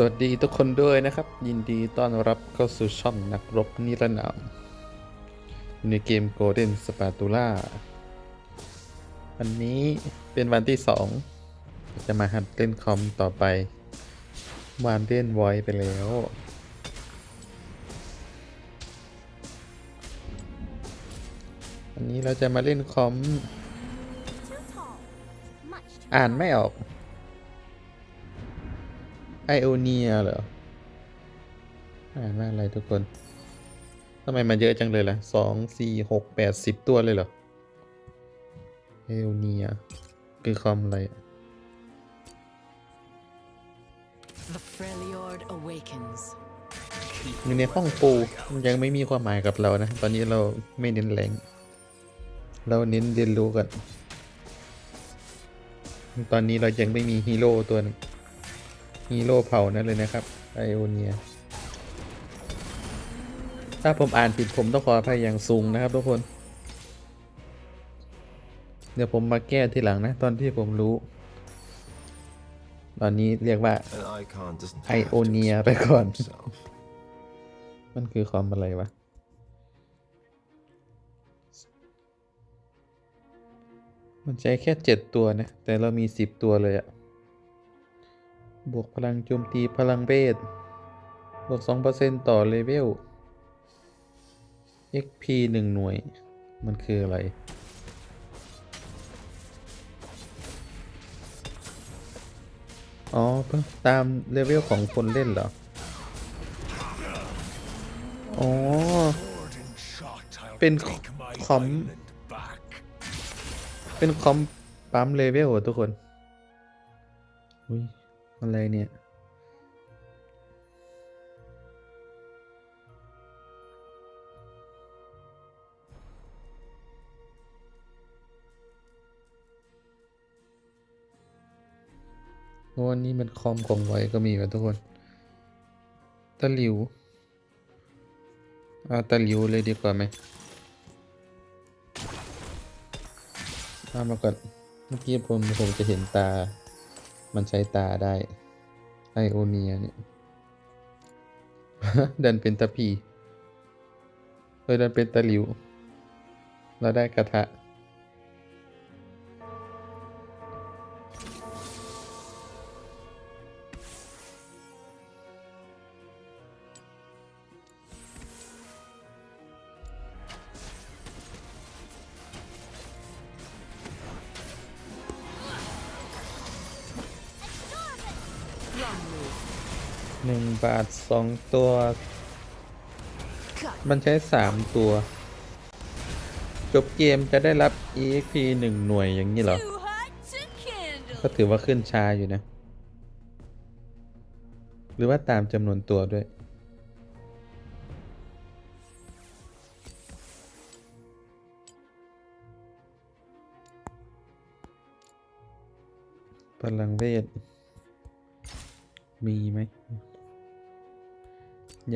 สวัสดีทุกคนด้วยนะครับ ยินดีต้อนรับเข้าสู่ช่องนักรบนิรนามในเกม Golden Spatula วันนี้เป็นวันที่สองจะมาหัดเล่นคอมต่อไปวานเล่นไวไปแล้ว วันนี้เราจะมาเล่นคอม อ่านไม่ออก ไอโอเนียเหรอ อ่านว่าอะไรทุกคน ทำไมมันเยอะจังเลยล่ะสองสี่หกแปดสิบตัวเลยเหรอไอโอเนีย คือคอมอะไรอะ The Freljord awakens. อยู่ในห้องปูมันยังไม่มีความหมายกับเรานะ ตอนนี้เราไม่เน้นแรง เราเน้นเรียนรู้กัน ตอนนี้เรายังไม่มีฮีโร่ตัวหนึง ฮีโร่เผ่านั่นเลยนะครับไอโอเนียถ้าผมอ่านผิดผมต้องขออภัยอย่างสูงนะครับทุกคน เดี๋ยวผมมาแก้ทีหลังนะ ตอนที่ผมรู้ ตอนนี้เรียกว่า An icon doesn't I have to own near explain back on. himself. มันคือคอมอะไรวะมันใช้แค่เจ็ดตัวนะ แต่เรามีสิบตัวเลยอะ บวกพลังโจมตีพลังเบสบวกสองเปอร์เซ็นต่อเลเวล XP หนึ่งหน่วย มันคืออะไร อ๋อเพิ่งตามเลเวลของคนเล่นเหรอ อ๋อ เป็นคอม เป็นคอมปั๊มเลเวลอะทุกคน อุ้ย อะไรเนี่ย โอ้อันนี้มันคอมของไว้ก็มีว่ะทุกคน ตะหลิวอาตะหลิวเลยดีกว่าไหมเอามาก่อนเมื่อกี้ผมผมจะเห็นตา มันใช้ตาได้ ไอโอเนียเนี่ยดันเป็นตะพีเออดันเป็นตะหลิว เราได้กระทะ หนึ่งบาทสองตัว มันใช้สามตัว จบเกมจะได้รับ EXP หนึ่งหน่วยอย่างนี้เหรอ Too hot to handle. ก็ถือว่าขึ้นช้าอยู่นะ หรือว่าตามจำนวนตัวด้วยพลังเวท มีไหม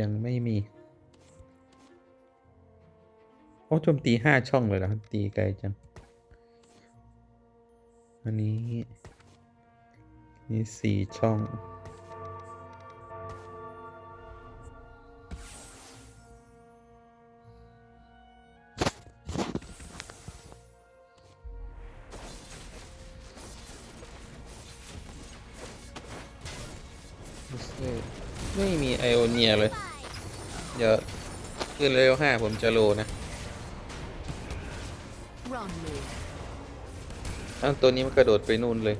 ยังไม่มี โอ้โจมตีห้าช่องเลยเหรอตีไกลจัง อันนี้ นี่สี่ช่อง ไม่มีไอโอเนียเลย ดี๋ยวขึ้นเลเวลห้าผมจะโลนะ Run move. อ้าวตัวนี้มันกระโดดไปนู่นเลย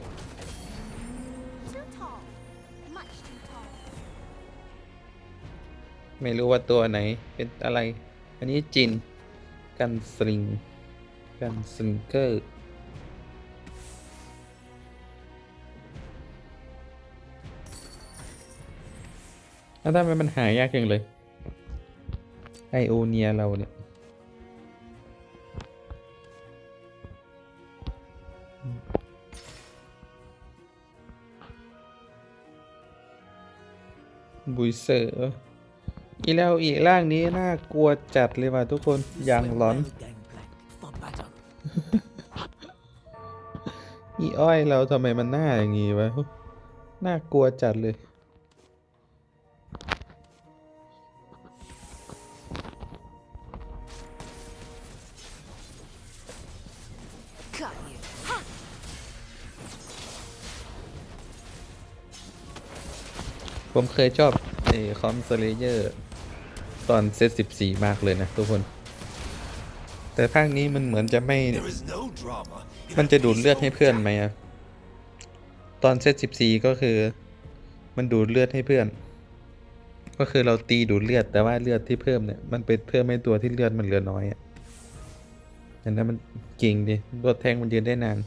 ไม่รู้ว่าตัวไหนเป็นอะไร อันนี้จิน กันสลิง กันสลิงเกอร์แล้วทำไมมันหายากจังเลย ไอโอเนียเราเนี่ยบุยเซอร์อีแล้วอีร่างนี้น่ากลัวจัดเลยว่ะทุกคนอย่างหลอนอีอ้อยเราทำไมมันหน้าอย่างงี้วะน่ากลัวจัดเลย เคยชอบไอ้คอมสเลเยอร์ตอนเซตสิบสี่มากเลยนะทุกคน แต่ภาคนี้มันเหมือนจะไม่ มันจะดูดเลือดให้เพื่อนไหมอะตอนเซตสิบสี่ก็คือ มันดูดเลือดให้เพื่อน ก็คือเราตีดูดเลือดแต่ว่าเลือดที่เพิ่มเนี่ยมันเป็นเพิ่มให้ตัวที่เลือดมันเหลือน้อยอะอันนั้นมันเก่งดิรถแทงมันยืนได้นาน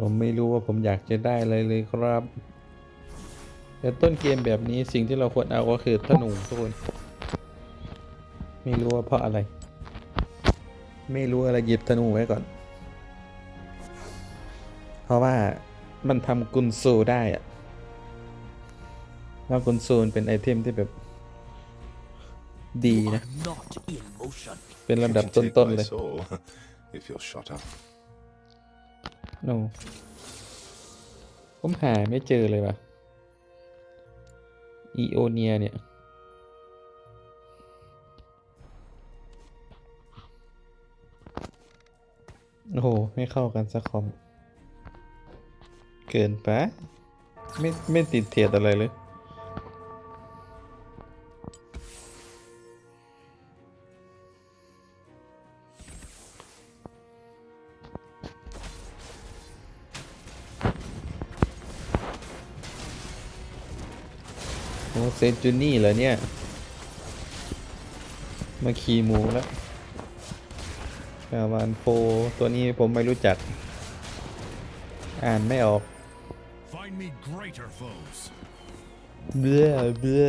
ผมไม่รู้ว่าผมอยากจะได้อะไรเลยครับ แต่ต้นเกมแบบนี้สิ่งที่เราควรเอาก็คือธนูทุกคน ไม่รู้ว่าเพราะอะไร ไม่รู้อะไรหยิบธนูไว้ก่อน เพราะว่ามันทำกุนซูได้อะแล้วกุนซูมันเป็นไอเทมที่แบบ ดีนะ I'm not in motion. เป็นลำดับ You ต้ can take นๆ my เลย โนผมหาไม่เจอเลยว่ะอีโอเนียเนี่ย โอ้โห ไม่เข้ากันสักคอม เกินไป ไม่ ไม่ติดเทียดอะไรเลย ซนจูนี่เหรอเนี่ย มาขี่หมูแล้วกาวานโฟตัวนี้ผมไม่รู้จัก อ่านไม่ออก Find me greater foes. เบื่อเบื่อ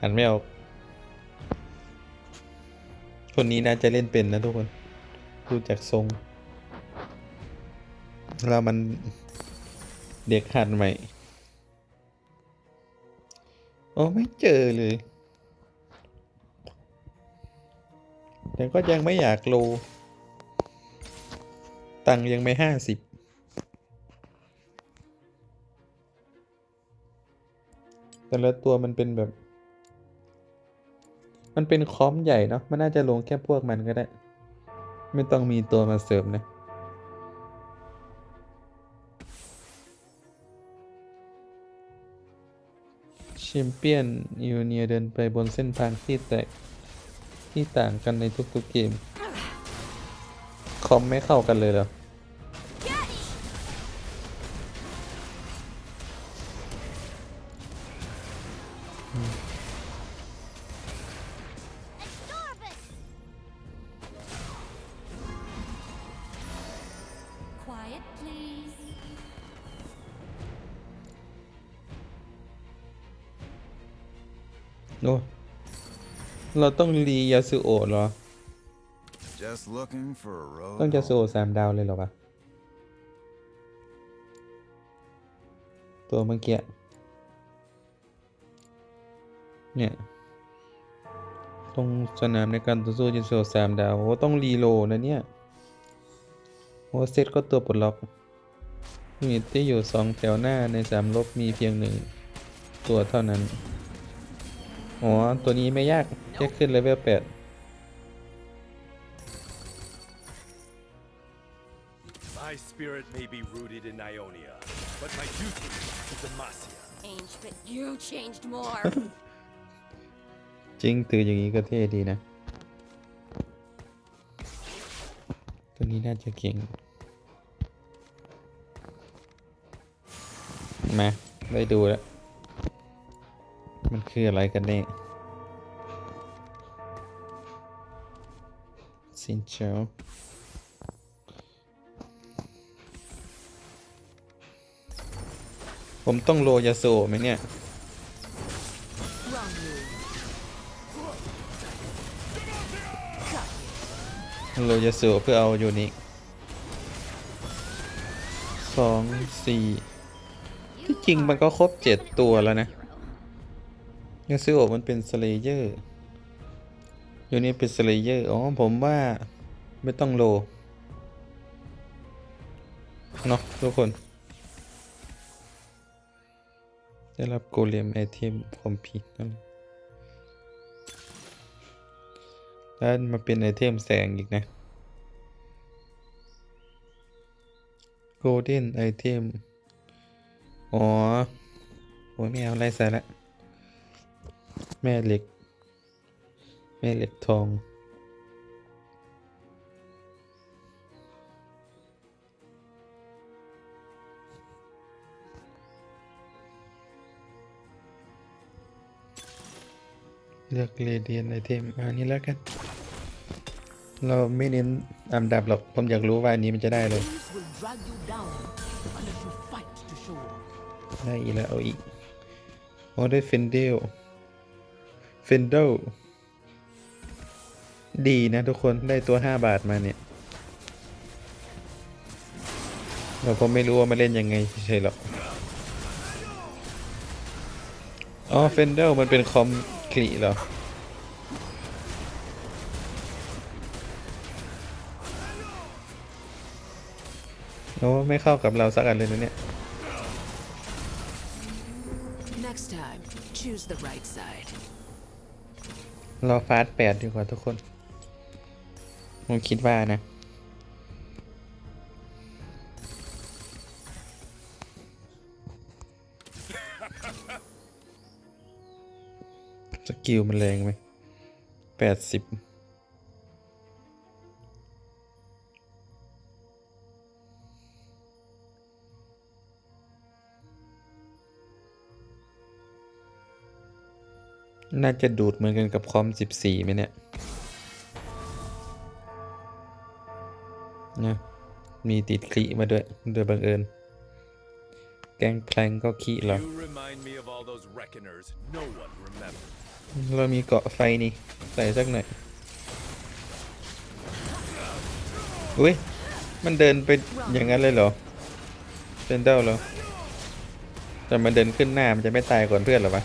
อ่านไม่ออก คนนี้น่าจะเล่นเป็นนะทุกคนดูจากทรง แล้วมันเด็กหัดใหม่ โอ้ไม่เจอเลย แต่ก็ยังไม่อยากโล ตังค์ยังไม่ห้าสิบแต่ละตัวมันเป็นแบบ มันเป็นคอมใหญ่เนาะ มันน่าจะลงแค่พวกมันก็ได้ ไม่ต้องมีตัวมาเสริมนะ แชมเปี้ยนยูเนียเดินไปบนเส้นทางที่แตกที่ต่างกันในทุกๆเกม คอมไม่เข้ากันเลยเหรอ โอ้เราต้องรียาสุโอะเหรอ Just looking for a road. ต้องยาสุโอะสามดาวเลยเหรอวะตัวเมื่อกี้เนี่ย ตรงสนามในการต่อสู้ยาสุโอะสามดาวโอ้ต้องรีโหลดนะเนี่ยโอ้เซตก็ตัวปลดล็อกยูนิตที่อยู่สองแถวหน้าในสามลบมีเพียงหนึ่งตัวเท่านั้น อ๋อ ตัวนี้ไม่ยากแค่ขึ้นเลเวลแปด My spirit may be rooted in Ionia, but my duty is Demacia. Change, but you changed more. จริงถืออย่างนี้ก็เท่ดีนะ ตัวนี้น่าจะเก่งมาได้ดูแล้ว มันคืออะไรกันแน่ซินเชลผมต้องโรยาโซไหมเนี่ยโรยาสูเพื่อเอายูนิคสองสี่ที่จริงมันก็ครบเจ็ดตัวแล้วนะ ยาสูโอมันเป็นสเลเยอร์ยูนิคเป็นสเลเยอร์ อ๋อ ผมว่าไม่ต้องโล เนาะทุกคน ได้รับโกเลมไอเทมคอมพิวนั่นแล้วมาเป็นไอเทมแสงอีกนะ Golden Item อ๋อ โอ้ยไม่เอาไรใส่ละ แม่เหล็ก แม่เหล็กทอง เลือกเรเดียนไอเทมอันนี้แล้วกัน เราไม่เน้นอันดับหรอก ผมอยากรู้ว่าอันนี้มันจะได้เลย ได้อีกแล้วเอาอีกโอ้ได้เฟนเดล เฟนเดลดีนะทุกคนได้ตัว 5 บาทมาเนี่ยเราผมไม่รู้ว่ามาเล่นยังไงเฉยๆหรอกอ๋อเฟนเดลมันเป็นคอมคลีเหรอโอ้ไม่เข้ากับเราสักอันเลยนะเนี่ย Next time, choose the right side. รอฟาสแปดดีกว่าทุกคน ผมคิดว่านะ สกิลมันแรงไหมแปดสิบ น่าจะดูดเหมือนกันกับคอมสิบสี่ไหมเนี่ยนะมีติดคลิมาด้วย โดยบังเอิญ แกงแพลงก็ขี้เหรอ You remind me of all those reckoners no one remembers. เรามีเกาะไฟนี่ ใส่สักหน่อย อุ้ย มันเดินไปอย่างนั้นเลยเหรอเป็นเด้าเหรอแต่มันเดินขึ้นหน้ามันจะไม่ตายก่อนเพื่อนเหรอวะ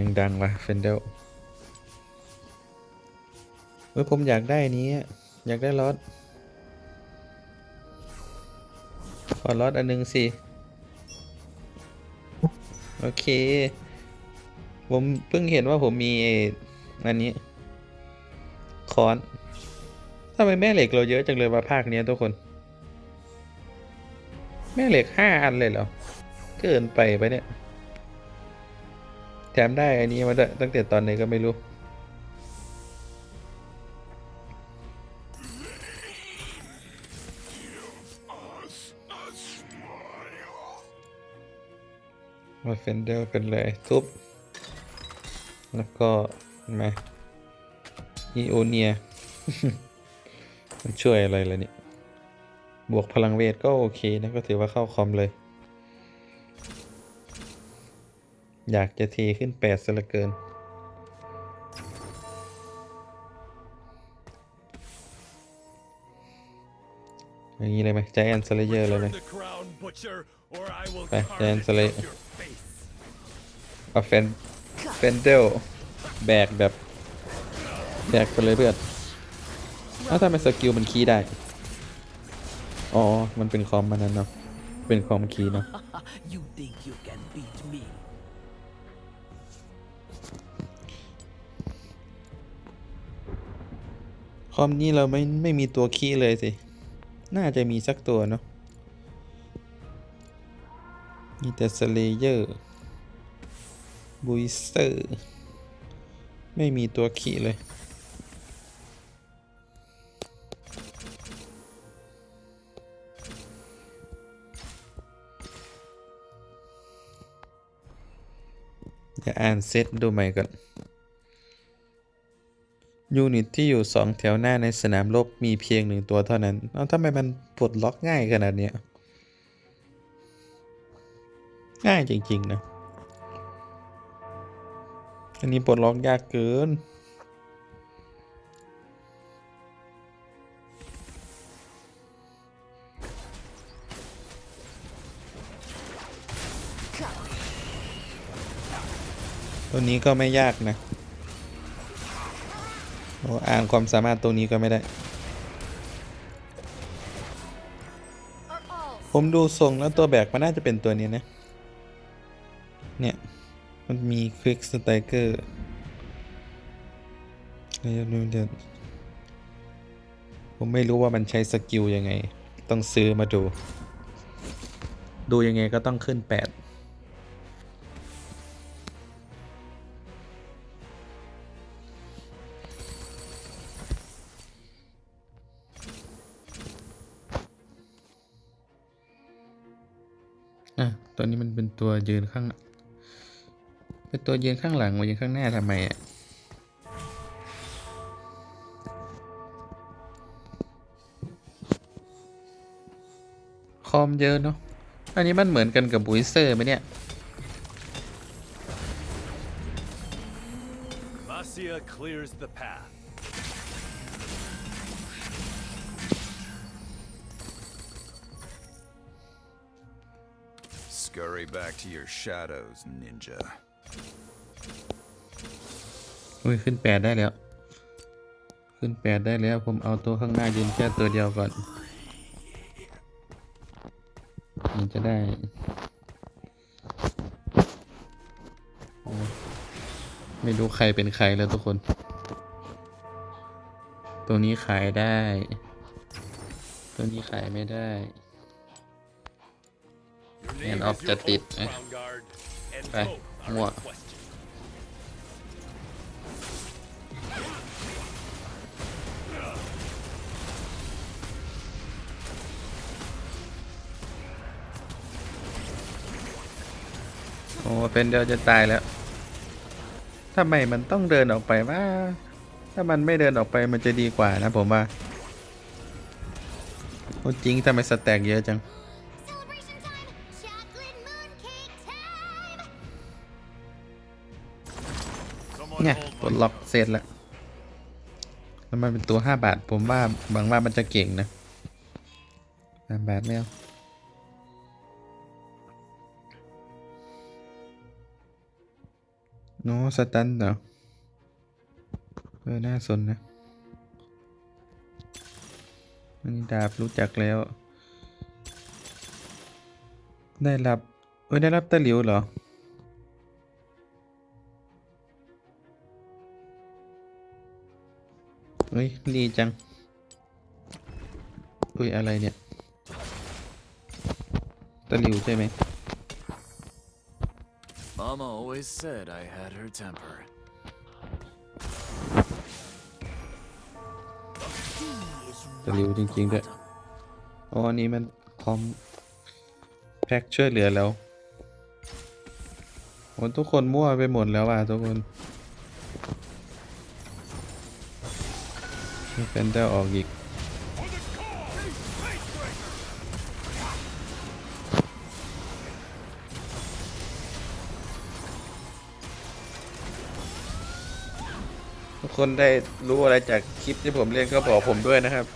ยังดังวะเฟนเดลเฮ้ยผมอยากได้นี้ อยากได้รถขอรถอันหนึงสิ โอเค ผมเพิ่งเห็นว่าผมมีอันนี้คอนทำไมแม่เหล็กเราเยอะจังเลยว่าภาคเนี้ยทุกคน แม่เหล็กห้าอันเลยเหรอ เกินไปไปเนี่ย แถมได้อันนี้มาด้วยตั้งแต่ตอนไหนก็ไม่รู้ มาเฟนเดลเป็นเลยทุบ แล้วก็มาอีโอเนีย มันช่วยอะไรเลยเนี่ บวกพลังเวทก็โอเคนะ ก็ถือว่าเข้าคอมเลย อยากจะเทขึ้นแปดซะเหลือเกิน อย่างนี้เลยไหมใจแอนสเลเยอร์เลยไหม Turn the crown, butcher, or I will Beh, carve dan it zal ik- from your face. เอาเฟนเฟนเดลแบกแบบแบกไปเลยเพื่อนเอ้าทำไมสกิลมันคีย์ได้ อ๋อ มันเป็นคอมมันนั้นเนาะ เป็นคอมคีย์เนาะ อมนี้เราไม่ไม่มีตัวคีเลยสิ น่าจะมีสักตัวเนาะ มีแต่สเลเยอร์บุยสเตอร์ ไม่มีตัวคีเลยเดี๋ยวอ่านเซตดูใหม่ก่อน ยูนิตที่อยู่สองแถวหน้าในสนามรบมีเพียงหนึ่งตัวเท่านั้นเอ้าทำไมมันปลดล็อกง่ายขนาดนี้ง่ายจริง ๆ นะ อันนี้ปลดล็อกยากเกิน ตัวนี้ก็ไม่ยากนะ อ้างความสามารถตรงนี้ก็ไม่ได้ ผมดูทรงแล้วตัวแบกมันน่าจะเป็นตัวนี้นะ เนี่ย มันมีควิกสไตรเกอร์ผมไม่รู้ว่ามันใช้สกิลยังไง ต้องซื้อมาดู ดูยังไงก็ต้องขึ้น 8 ตัวยืนข้าง เป็นตัวยืนข้างหลังมายืนข้างหน้าทำไมอะคอมเยอะเนาะ อันนี้มันเหมือนกันกับบุยเซอร์ไหมเนี่ย Masia clears the path. Scurry back to your shadows, ninja. อุ้ยขึ้นแปดได้แล้ว ขึ้นแปดได้แล้ว ผมเอาตัวข้างหน้ายืนแค่ตัวเดียวก่อนมันจะได้ไม่รู้ใครเป็นใครแล้วทุกคน ตัวนี้ขายได้ ตัวนี้ขายไม่ได้ Your Man name of is your the tit, oath, eh? Crown Guard, and Bye. both are Mua. in question. โอ้เป็นเดียวจะตายแล้วทำไมมันต้องเดินออกไปว่า ถ้ามันไม่เดินออกไปมันจะดีกว่านะผมว่าโอ้จริงทำไมสแต็กเยอะจัง เนี่ยปลดล็อกเสร็จแล้วแล้วมันเป็นตัวห้าบาท ผมว่าหวังว่ามันจะเก่งนะห้าบาทไม่เอาโน้สตันเหรอเออน่าสนนะอันนี้ดาบรู้จักแล้ว ได้รับ เอ้ย ได้รับตะหลิวเหรอ เฮ้ยดีจัง อุ้ย อะไรเนี่ย ตะหลิวใช่ไหม Mama always said I had her temper. ตะหลิวจริงๆด้วยอ๋ออันนี้มันคอมแพ็กช่วยเหลือแล้วโอ้ทุกคนมั่วไปหมดแล้วอะทุกคน เฟนเดอร์ออกอีกทุกคนได้รู้อะไรจากคลิปที่ผมเล่นก็บอกผมด้วยนะครับ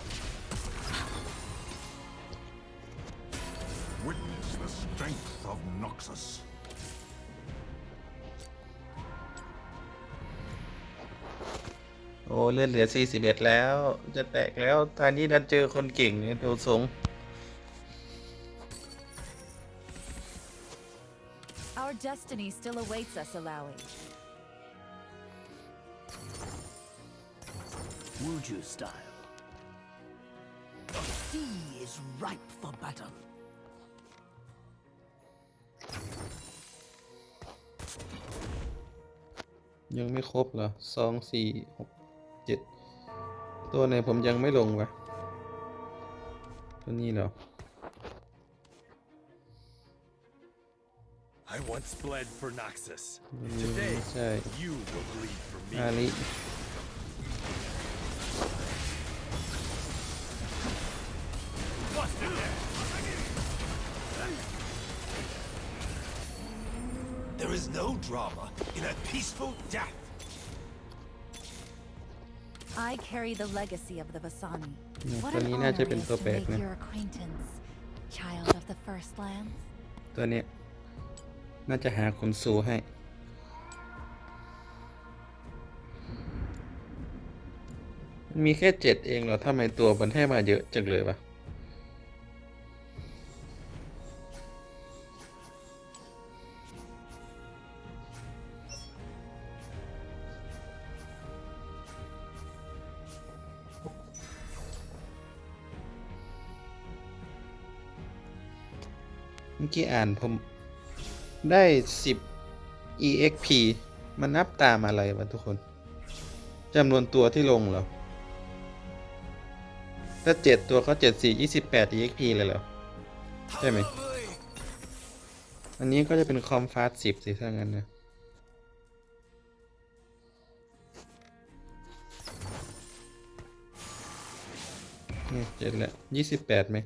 โอ้เลือดเหลือ 41 แล้ว จะแตกแล้วตอนนี้ดันเจอคนเก่งเนี่ยดูทรง Our destiny still awaits us, Alawi. Wuju style. The sea is ripe for battle. ยังไม่ครบเหรอสองสี่หก เจ็ดตัวไหนผมยังไม่ลงวะตัวนี้เหรอ I once bled for Noxus. อืม Today, ใช่ you will bleed for me. อาลิ Busted there. There is no drama in a peaceful death. I carry the legacy of the Vasani. เนี่ย What ตัว an นี้น่าจะ honor เป็น it ตัว is แปล to ก make นะ your acquaintance, child of the First Lands. ตัวเนี้ยน่าจะหาคนสู้ให้ มีแค่เจ็ดเองเหรอทำไมตัวมันให้มาเยอะจังเลยวะ กี้อ่านผมได้ 10 exp มันนับตามอะไรวะทุกคนจำนวนตัวที่ลงเหรอ ถ้า 7 ตัวเขา7 4 28 exp เลยเหรอ ใช่ไหม อันนี้ก็จะเป็นคอมฟาส10สิถ้างั้นนะนี่เจ็ดแล้วยี่สิบแปดไหม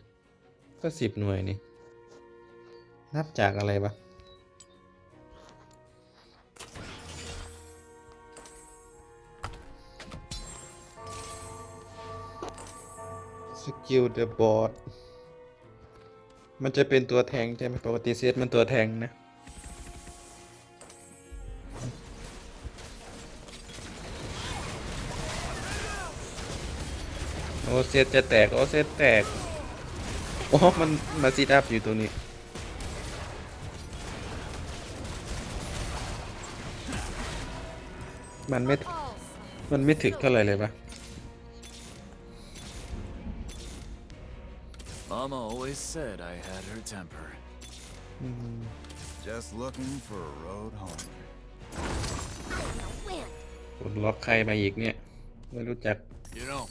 ก็สิบหน่วยนี่ นับจากอะไรปะสกิลเดอะบอร์ดมันจะเป็นตัวแทงใช่ไหมปกติเซตมันตัวแทงนะโอ้เซตจะแตกโอ้เซตแตกโอ้มันมาซีดอัพอยู่ตรงนี้ มันไม่ False. มันไม่ถึกเท่าไหร่เลยปะ Mama always said I had her temper. Just looking for a road home. Win. กดล็อกใครมาอีกเนี่ย ไม่รู้จัก You know,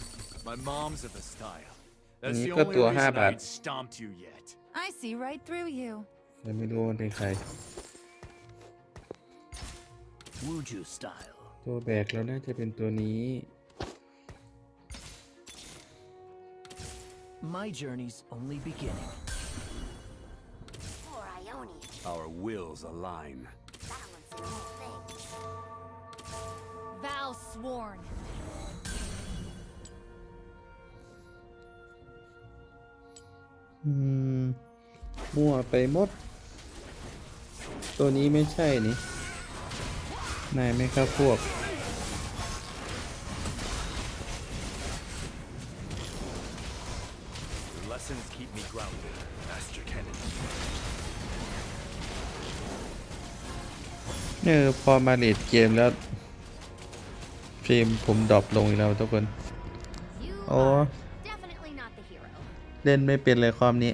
my mom's of a style. That's the Ni only ko tua reason habat. I'd stomped you yet. I see right through you. แต่ไม่รู้มันเป็นใคร Wuju style. ตัวแบกเราน่าจะเป็นตัวนี้ My journey's only beginning. For Ionia. Our wills align. Balancing all things. Vow sworn. อืมมั่วไปหมด ตัวนี้ไม่ใช่นี่นายไม่เข้าพวก grounded, Master Kennedy. เออพอมาเลดเกมแล้วเฟรมผมดรอปลงอีกแล้วทุกคน You Oh. are definitely not the hero. เล่นไม่เป็นเลยคอมนี้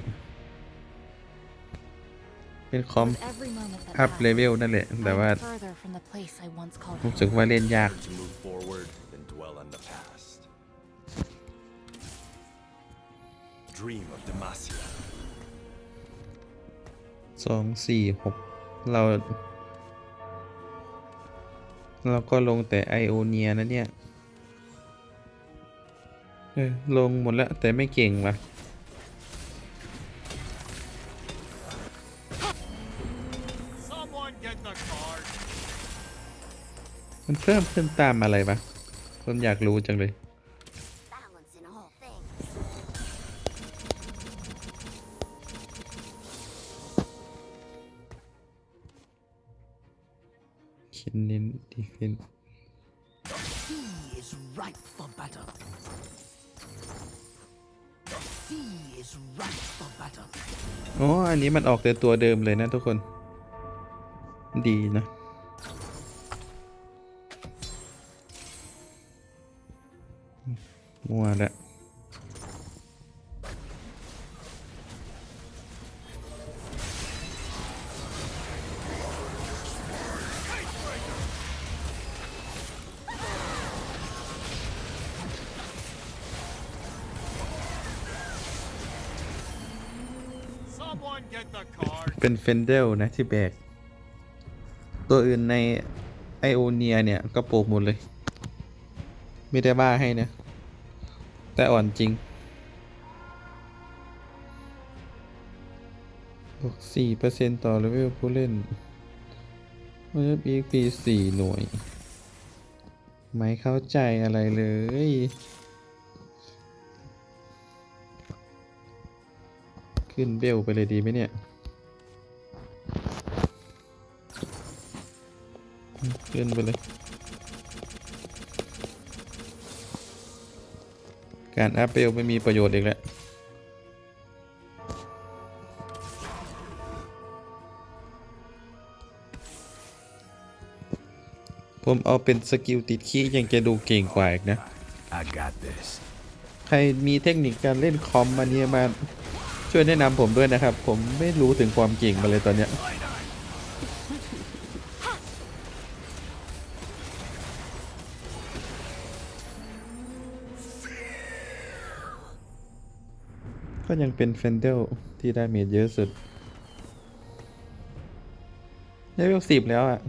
เป็นคอม With every moment that อัพ passed, เลเวลนั่นแหละ แต่ I'm ว่า further from the place I once called รู้ home. สึกว่าเล่นยาก To move forward than dwell on the past. Dream of Demacia. สองสี่หกเรา เราก็ลงแต่ไอโอเนียนะเนี่ยเออลงหมดแล้วแต่ไม่เก่งว่ะ Someone get the card. มันเพิ่มขึ้นตามอะไรปะผมอยากรู้จังเลย ripe for battle. อ๋อ อันนี้มันออกแต่ตัวเดิมเลยนะทุกคน ดีนะมัวละ เป็นเฟนเดลนะที่แบก ตัวอื่นในไอโอเนียเนี่ยก็โปกหมดเลย ไม่ได้บ้าให้นะ แต่อ่อนจริงบวกสี่เปอร์เซ็นต์ต่อเลเวลผู้เล่นมันจะปีปีสี่หน่วย ไม่เข้าใจอะไรเลยขึ้นเบลไปเลยดีไหมเนี่ย ขึ้นไปเลย การอัพเปลไม่มีประโยชน์อีกแล้วผมเอาเป็นสกิลติดขี้ยังจะดูเก่งกว่าอีกนะ ใครมีเทคนิคการเล่นคอมมาเนี่ยมาช่วยแนะนำผมด้วยนะครับ ผมไม่รู้ถึงความเก่งมาเลยตอนเนี้ย เป็นเฟนเดลที่ได้เมจเยอะสุดเลเวลสิบแล้วอะ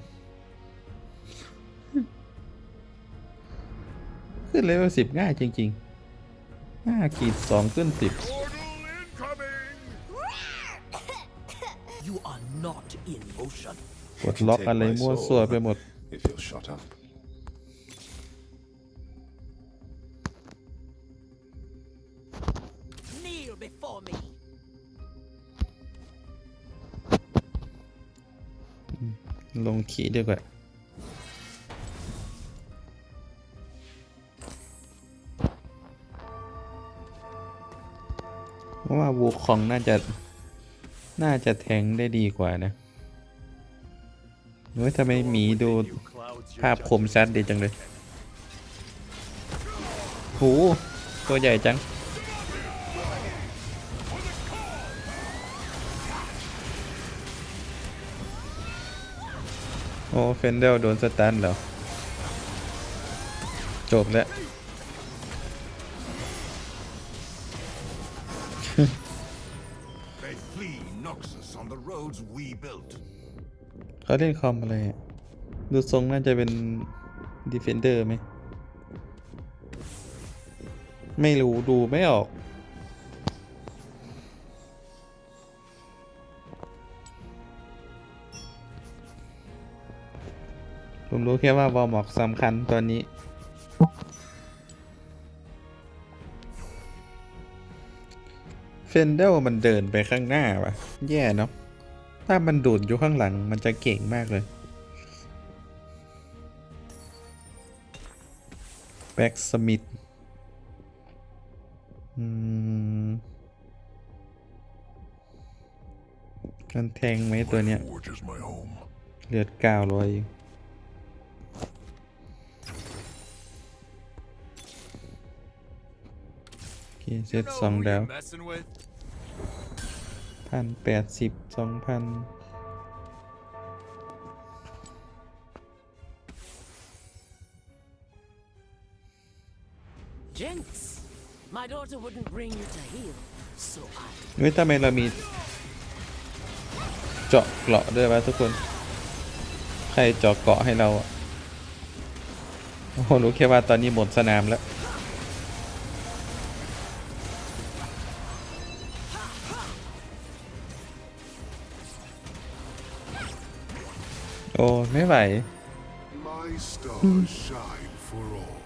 ขึ้นเลเวลสิบง่ายจริงๆห้าขีดสองขึ้นสิบ You are not in motion. กดล็อกอะไรมั่วซั่วไปหมด If you'll shut up. ลงขีดีกว่าเพราะว่าวูคองน่าจะ น่าจะแทงได้ดีกว่านะเฮ้ยทำไมหมีดูภาพคมชัดดีจังเลยโหตัวใหญ่จัง โอ้เฟนเดลโดนสตันเหรอ จบแล้ว They flee Noxus on the roads we built. เขาเล่นคอมอะไรอะดูทรงน่าจะเป็นดีเฟนเดอร์ไหม ไม่รู้ ดูไม่ออก ผมรู้แค่ว่าวอลมอกสำคัญตอนนี้ เฟนเดลมันเดินไปข้างหน้าวะแย่เนาะ ถ้ามันดูดอยู่ข้างหลังมันจะเก่งมากเลย แบ็กสมิธอืมกันแทงไหมตัวเนี้ย เลือดเก้าร้อยอเเซต know สอง who ดาว you're messing with? พันแปดสิบสองพัน Jinx, my daughter wouldn't bring you to heal, so I เฮ้ยทำไมเรามีเจาะเกราะด้วยวะทุกคน ใครเจาะเกราะให้เราอะโอ้โหรู้แค่ว่าตอนนี้หมดสนามแล้ว โอ้ไม่ไหว My stars shine for all.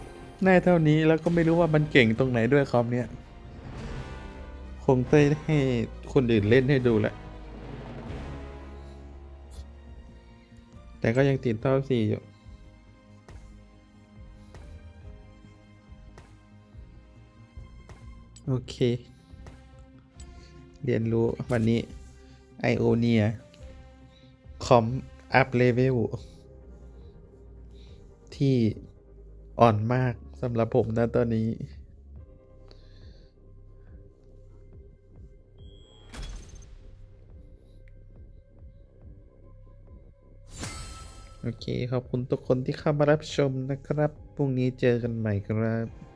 ได้เท่านี้แล้วก็ไม่รู้ว่ามันเก่งตรงไหนด้วยคอมเนี่ยคงต้องให้คนอื่นเล่นให้ดูแหละ แต่ก็ยังติดเท่าสี่อยู่โอเค เรียนรู้วันนี้ไอโอเนียคอม อัพเลเวลที่อ่อนมากสำหรับผมนะตอนนี้ โอเค ขอบคุณทุกคนที่เข้ามารับชมนะครับ พรุ่งนี้เจอกันใหม่ครับ